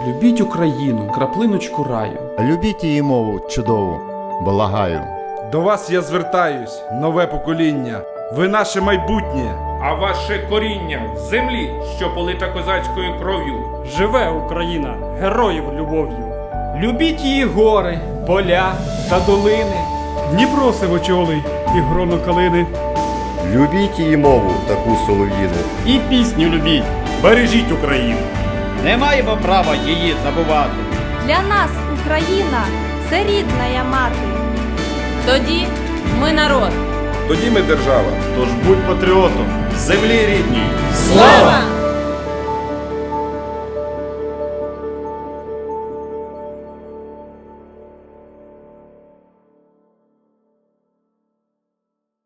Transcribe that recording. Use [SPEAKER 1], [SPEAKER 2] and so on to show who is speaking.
[SPEAKER 1] Україну, краплиночку раю.
[SPEAKER 2] Любіть її мову чудову, благаю.
[SPEAKER 3] До вас я звертаюсь, нове покоління. Ви наше майбутнє.
[SPEAKER 4] а ваше коріння в землі, що полита козацькою кров'ю.
[SPEAKER 5] Живе Україна героїв любов'ю.
[SPEAKER 6] Любіть її гори, поля та долини.
[SPEAKER 5] Дніпро сивочолий і гроно калини.
[SPEAKER 7] Любіть її мову, таку солов'їну.
[SPEAKER 5] І пісню любіть. Бережіть Україну.
[SPEAKER 6] Не маємо права її забувати.
[SPEAKER 8] Для нас Україна це рідна я мати. Тоді ми народ.
[SPEAKER 3] Тоді ми держава.
[SPEAKER 2] Тож будь патріотом, землі рідній.
[SPEAKER 8] Слава!